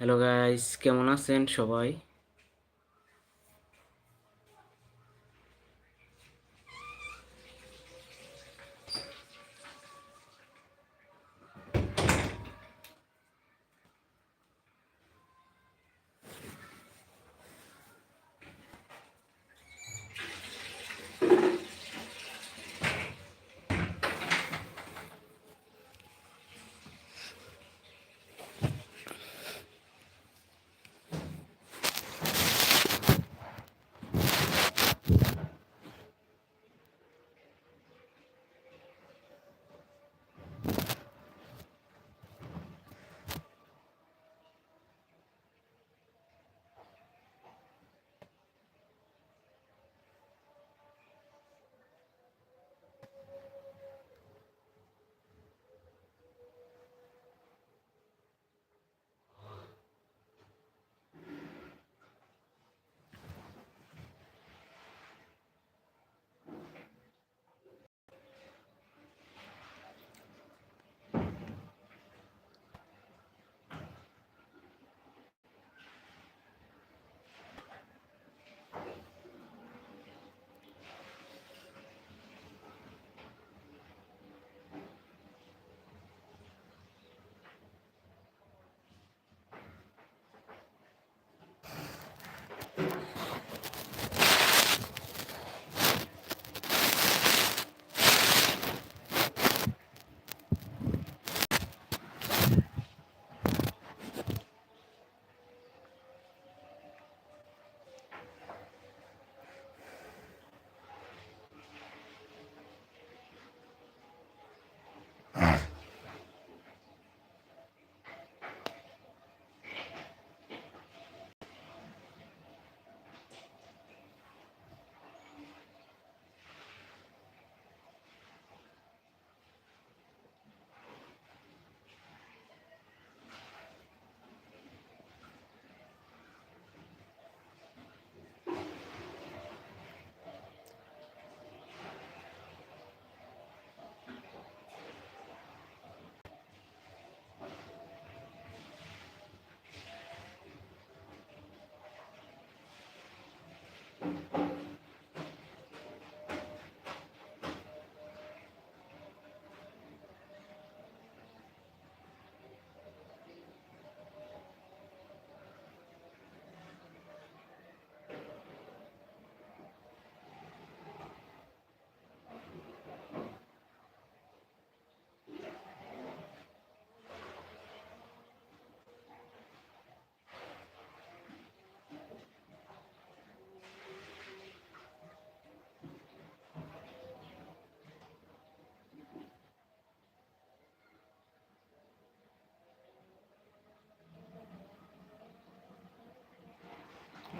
Hello guys কেমন আছেন সবাই?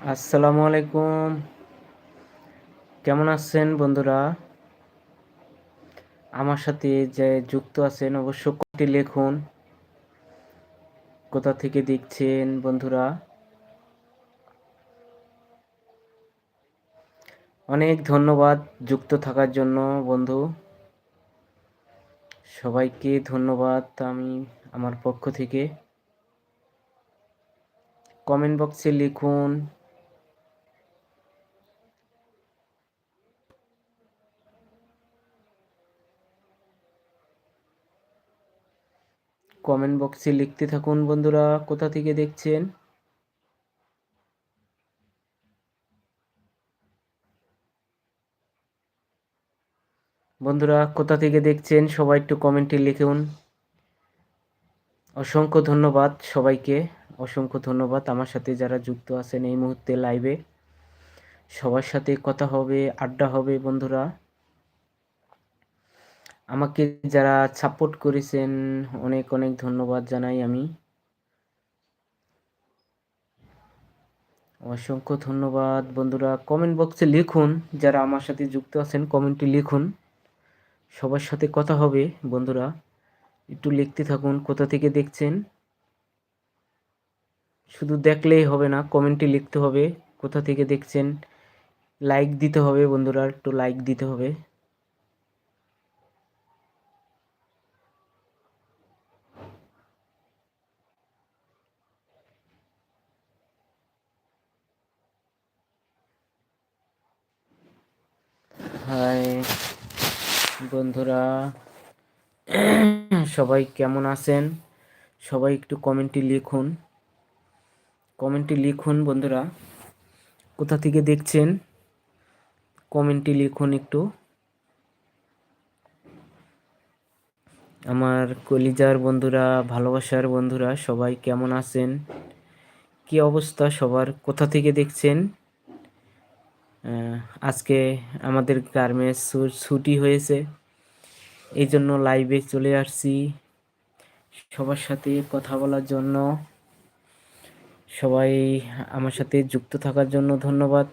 আসসালামু আলাইকুম। কেমন আছেন বন্ধুরা? আমার সাথে যে যুক্ত আছেন অবশ্য কটি লিখুন। কোথা থেকে দেখছেন বন্ধুরা? অনেক ধন্যবাদ যুক্ত থাকার জন্য বন্ধু। সবাইকে ধন্যবাদ আমি আমার পক্ষ থেকে। কমেন্ট বক্সে লিখুন কমেন্ট বক্সে লিখতে থাকুন, বন্ধুরা। কোথা থেকে দেখছেন? বন্ধুরা, কোথা থেকে দেখছেন? সবাই একটু কমেন্টে লিখুন অসংখ্য ধন্যবাদ সবাইকে। অসংখ্য ধন্যবাদ আমার সাথে যারা যুক্ত আছেন এই মুহূর্তে লাইভে সবার সাথে কথা হবে, আড্ডা হবে, বন্ধুরা। আমাকে যারা সাপোর্ট করেছেন, অনেক অনেক ধন্যবাদ জানাই আমি। অসংখ্য ধন্যবাদ বন্ধুরা। কমেন্ট বক্সে লিখুন, যারা আমার সাথে যুক্ত আছেন কমেন্টে লিখুন। সবার সাথে কথা হবে বন্ধুরা। একটু লিখতে থাকুন, কোথা থেকে দেখছেন? শুধু দেখলেই হবে না কমেন্টে লিখতে হবে, কোথা থেকে দেখছেন? লাইক দিতে হবে বন্ধুরা, একটু লাইক দিতে হবে। হাই বন্ধুরা, সবাই কেমন আছেন? সবাই একটু কমেন্টে লিখুন। কমেন্টে লিখুন, বন্ধুরা, কোথা থেকে দেখছেন? কমেন্টে লিখুন একটু। আমার কলিজার বন্ধুরা, ভালোবাসার বন্ধুরা, সবাই কেমন আছেন? কি অবস্থা সবার? কোথা থেকে দেখছেন? আজকে আমাদের গার্মেন্টস ছুটি হয়েছে। এই জন্য লাইভে চলে আসছি। সবার সাথে কথা বলার জন্য। সবাই আমার সাথে যুক্ত থাকার জন্য ধন্যবাদ।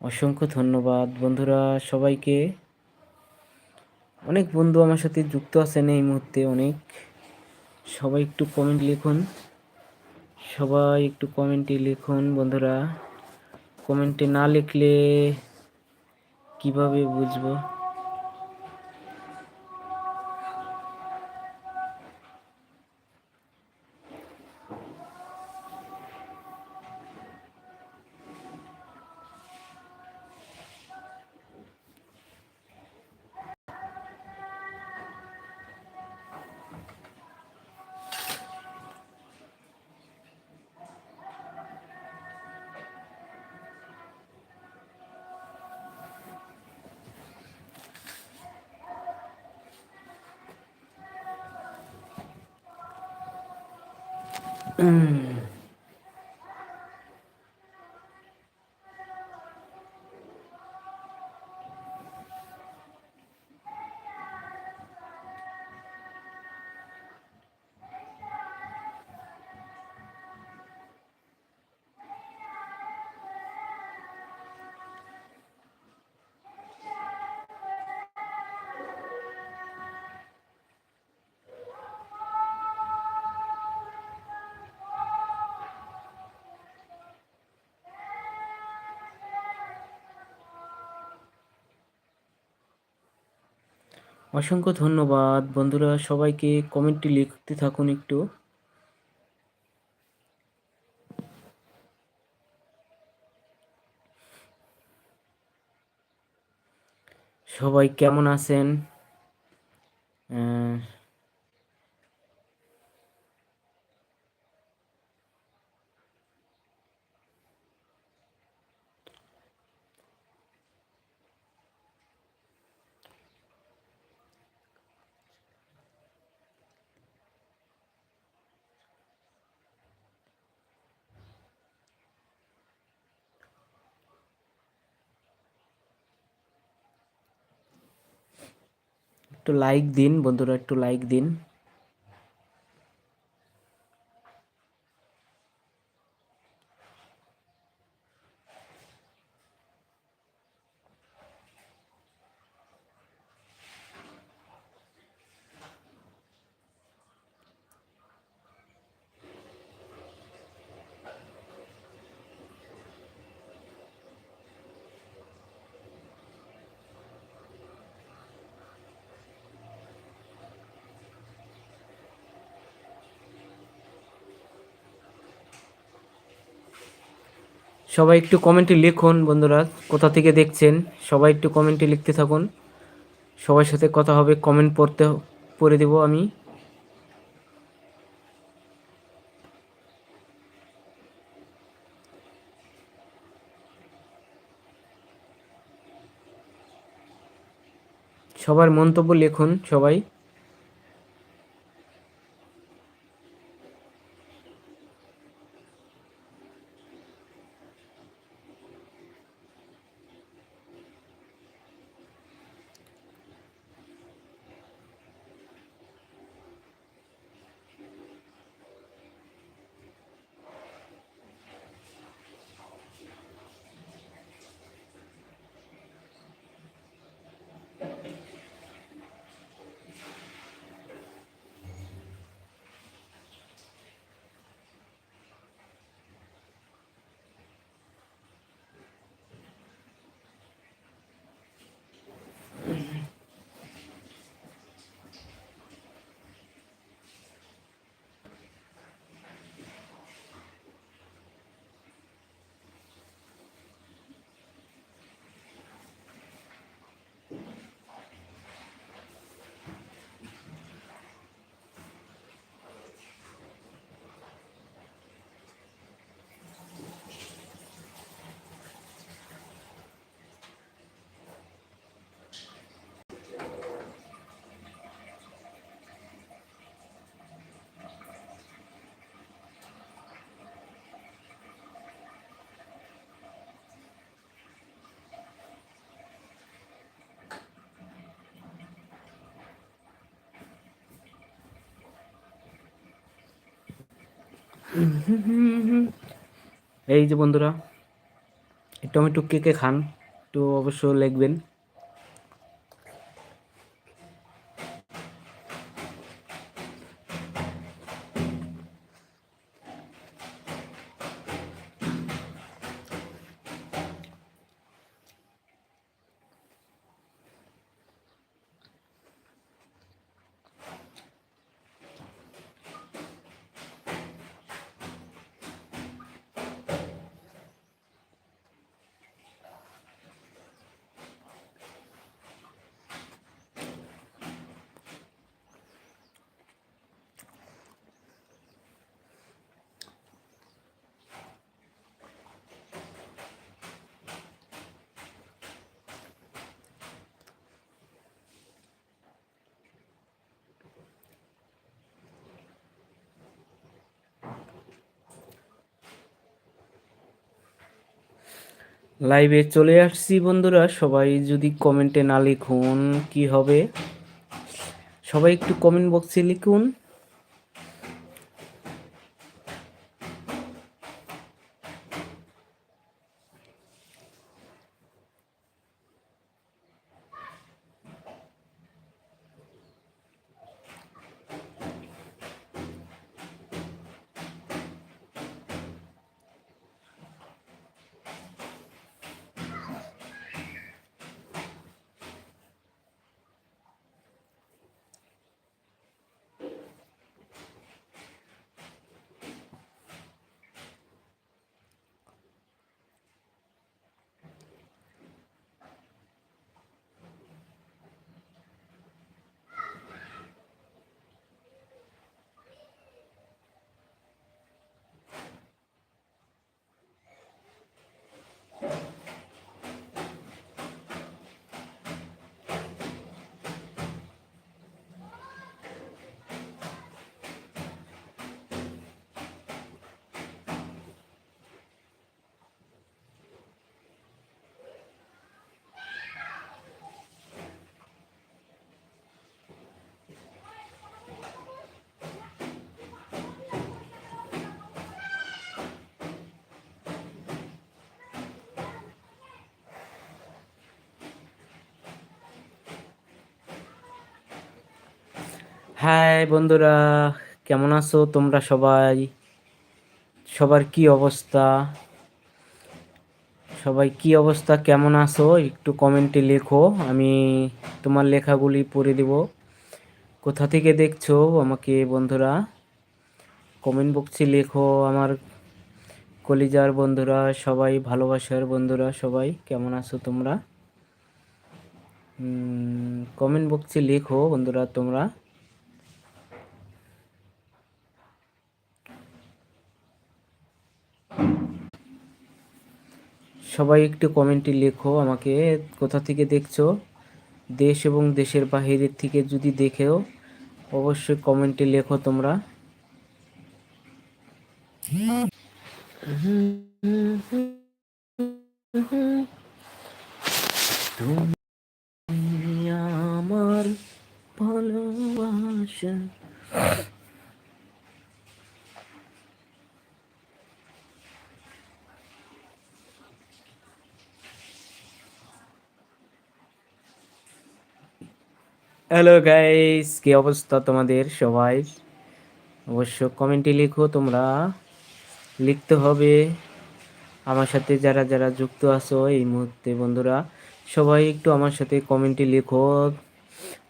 অসংখ্য ধন্যবাদ বন্ধুরা সবাইকে। অনেক বন্ধু আমার সাথে যুক্ত আছেন এই মুহূর্তে অনেক। সবাই একটু কমেন্ট লিখুন। সবাই একটু কমেন্টে লিখুন বন্ধুরা। কমেন্টে না লিখলে কীভাবে বুঝব? Mm. অসংখ্য ধন্যবাদ। বন্ধুরা সবাইকে কমেন্টটি লিখতে থাকুন একটু। সবাই কেমন আছেন? একটু লাইক দিন বন্ধুরা একটু লাইক দিন। সবাই একটু কমেন্টে লিখুন বন্ধুরা, কোথা থেকে দেখছেন? সবাই একটু কমেন্টে লিখতে থাকুন। সবার সাথে কথা হবে, কমেন্ট পড়তে পড়ে দেব আমি। সবার মন্তব্য লিখুন সবাই। এই যে বন্ধুরা টমেটো কে কে খান একটু অবশ্য লিখবেন। লাইভে চলে আসছি বন্ধুরা। সবাই যদি কমেন্টে না লিখুন, কি হবে? সবাই একটু কমেন্ট বক্সে লিখুন। হাই বন্ধুরা। কেমন আছো তোমরা সবাই? সবার কি অবস্থা? সবাই কি অবস্থা? কেমন আছো? একটু কমেন্টে লেখো। আমি তোমার লেখাগুলি পড়ে দেব। কোথা থেকে দেখছ আমাকে, বন্ধুরা? কমেন্ট বক্সে লেখো আমার কলিজার বন্ধুরা, সবাই ভালোবাসার বন্ধুরা, সবাই। কেমন আছো তোমরা? কমেন্ট বক্সে লেখো বন্ধুরা তোমরা। সবাই একটু কমেন্টে লেখো, আমাকে কোথা থেকে দেখছ? দেশ এবং দেশের বাহিরের থেকে যদি দেখেও, অবশ্যই কমেন্টে লেখো তোমরা। তুমি আমার ভালোবাসা। হ্যালো গাইস কি অবস্থা তোমাদের সবাই? অবশ্য কমেন্টে লিখো, তোমরা লিখতে হবে। আমার সাথে যারা যারা যুক্ত আছো এই মুহূর্তে বন্ধুরা, সবাই একটু আমার সাথে কমেন্টে লিখো।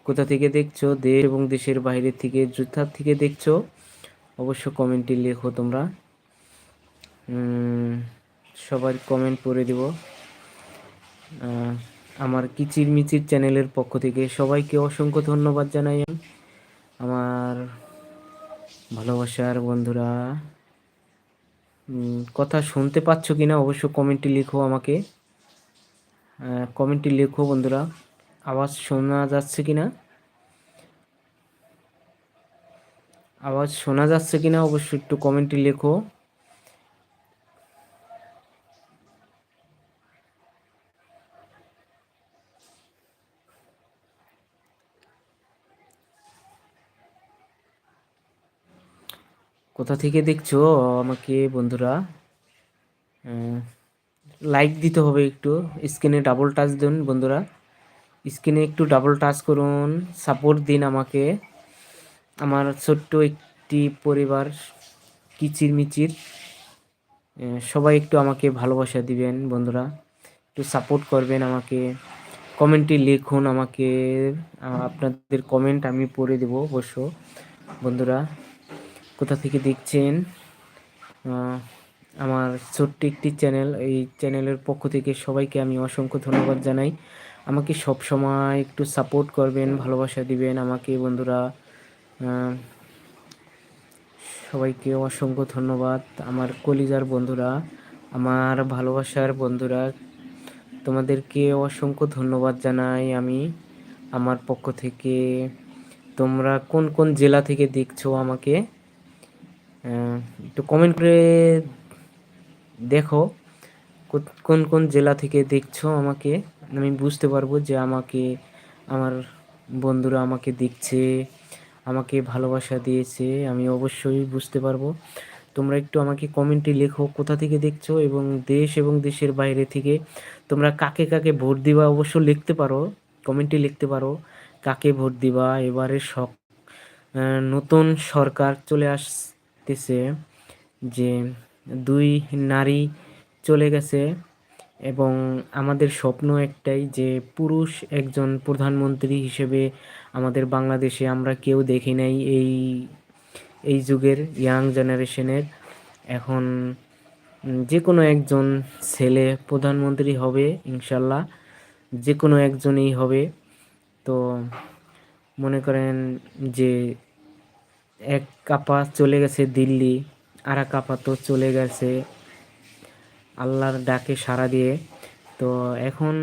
কোথা থেকে দেখছ? দেশ এবং দেশের বাইরে থেকে যুদ্ধার থেকে দেখছ? অবশ্য কমেন্টে লেখো তোমরা। সবার কমেন্ট পড়ে দিব। আমার কিচির মিচির চ্যানেলের পক্ষ থেকে সবাইকে অসংখ্য ধন্যবাদ জানাই আমার ভালোবাসার বন্ধুরা কথা শুনতে পাচ্ছ কি না অবশ্য কমেন্টে লিখো আমাকে। কমেন্টে লেখো বন্ধুরা, আওয়াজ শোনা যাচ্ছে কি না আওয়াজ শোনা যাচ্ছে কি না অবশ্যই একটু কমেন্টে লেখো। কোথা থেকে দেখছ, আমাকে বন্ধুরা লাইক দিতে হবে একটু স্ক্রিনে ডাবল টাচ দিন বন্ধুরা। স্ক্রিনে একটু ডাবল টাচ করুন সাপোর্ট দিন আমাকে। আমার ছোট্ট একটি পরিবার কিচির মিচির সবাই একটু আমাকে ভালোবাসা দিবেন বন্ধুরা। একটু সাপোর্ট করবেন আমাকে। কমেন্টে লিখুন আমাকে আপনাদের কমেন্ট আমি পড়ে দেবো অবশ্য বন্ধুরা। কোথা থেকে দেখছেন? আমার ছোট্ট একটি চ্যানেল। এই চ্যানেলের পক্ষ থেকে সবাইকে আমি অসংখ্য ধন্যবাদ জানাই। আমাকে সব সময় একটু সাপোর্ট করবেন, ভালোবাসা দিবেন আমাকে, বন্ধুরা। সবাইকে অসংখ্য ধন্যবাদ। আমার কলিজার বন্ধুরা, আমার ভালোবাসার বন্ধুরা, তোমাদেরকে অসংখ্য ধন্যবাদ জানাই আমি, আমার পক্ষ থেকে। তোমরা কোন কোন জেলা থেকে দেখছ আমাকে? একটু কমেন্ট করে দেখো, কোন কোন জেলা থেকে দেখছ আমাকে? আমি বুঝতে পারব যে আমাকে, আমার বন্ধুরা আমাকে দেখছে, আমাকে ভালোবাসা দিয়েছে, আমি অবশ্যই বুঝতে পারব। তোমরা একটু আমাকে কমেন্টে লেখো কোথা থেকে দেখছ এবং দেশ এবং দেশের বাইরে থেকে তোমরা কাকে কাকে ভোট দিবা অবশ্য লিখতে পারো কমেন্টে লিখতে পারো, কাকে ভোট দিবা? এবারে সব নতুন সরকার চলে আসতেছে যে দুই নারী চলে গেছে এবং আমাদের স্বপ্ন একটাই যে পুরুষ একজন প্রধানমন্ত্রী হিসেবে আমাদের বাংলাদেশে আমরা কেউ দেখি নাই এই এই যুগের ইয়াং জেনারেশনের এখন যে কোনো একজন ছেলে প্রধানমন্ত্রী হবে, ইনশাল্লাহ যে কোনো একজনই হবে। তো মনে করেন যে এক কাপা চলে গেছে দিল্লি, আর এক কাপা তো চলে গেছে আল্লাহর ডাকে সাড়া দিয়ে। তো এখন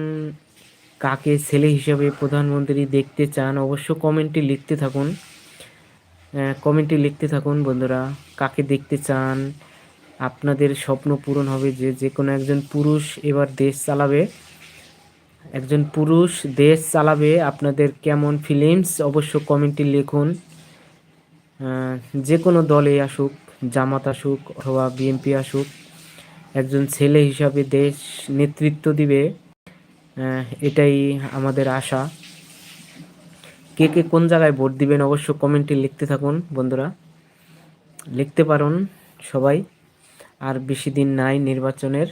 কাকে ছেলে হিসেবে প্রধানমন্ত্রী দেখতে চান অবশ্য কমেন্টে লিখতে থাকুন। কমেন্টে লিখতে থাকুন বন্ধুরা, কাকে দেখতে চান? আপনাদের স্বপ্ন পূরণ হবে যে যে কোনো একজন পুরুষ এবার দেশ চালাবে। একজন পুরুষ দেশ চালাবে, আপনাদের কেমন ফিলিংস অবশ্য কমেন্টে লিখুন। যে কোনো দলে আসুক, জামাত আসুক অথবা বিএনপি আসুক, একজন ছেলে হিসাবে দেশ নেতৃত্ব দিবে এটাই আমাদের আশা। কে কে কোন জায়গায় ভোট দিবেন অবশ্য কমেন্টে লিখতে থাকুন বন্ধুরা। লিখতে পারুন সবাই। আর বেশি দিন নাই নির্বাচনের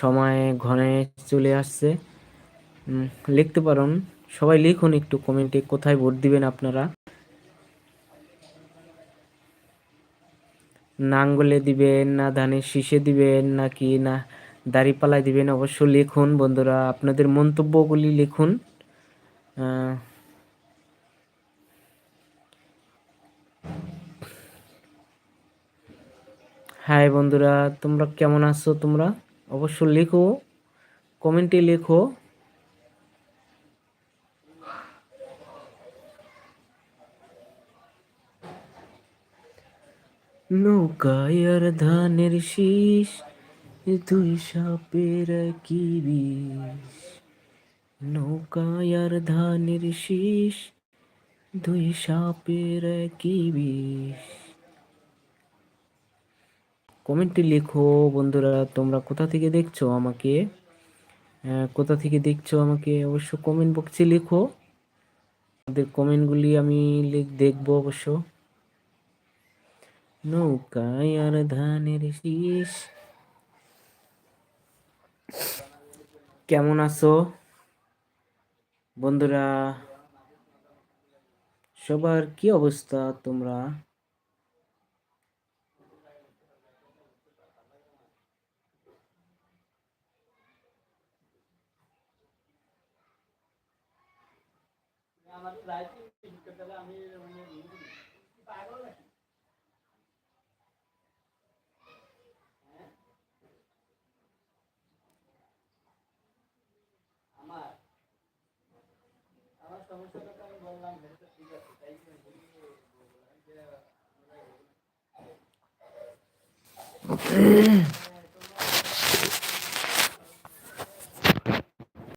সময় ঘনে চলে আসছে। লিখতে পারুন। সবাই লিখুন একটু কমেন্টে কোথায় ভোট দিবেন আপনারা। নাঙ্গলে দিবেন, না ধানের শীষে দিবেন, নাকি না দাড়িপালায় দিবেন, অবশ্য লিখুন বন্ধুরা। আপনাদের মন্তব্যগুলি লিখুন। হাই বন্ধুরা, তোমরা কেমন আছো তোমরা? অবশ্য লেখো, কমেন্টে লেখো। নৌকায় আর ধানের শীষ, দুই সাপের কি বিষ? নৌকায় আর ধানের শীষ, দুই সাপের কি বিষ? কমেন্টে লেখো, বন্ধুরা, তোমরা কোথা থেকে দেখছ আমাকে? কোথা থেকে দেখছ আমাকে অবশ্য কমেন্ট বক্সে লেখো। আমাদের কমেন্টগুলি আমি দেখব অবশ্য। নৌকায় আর ধানের শীষ কেমন আছো? বন্ধুরা সবার কি অবস্থা তোমরা? আমার প্রায় আমি সমস্যাটা তো আমি বললাম ঠিক আছে তাই Mm-hmm.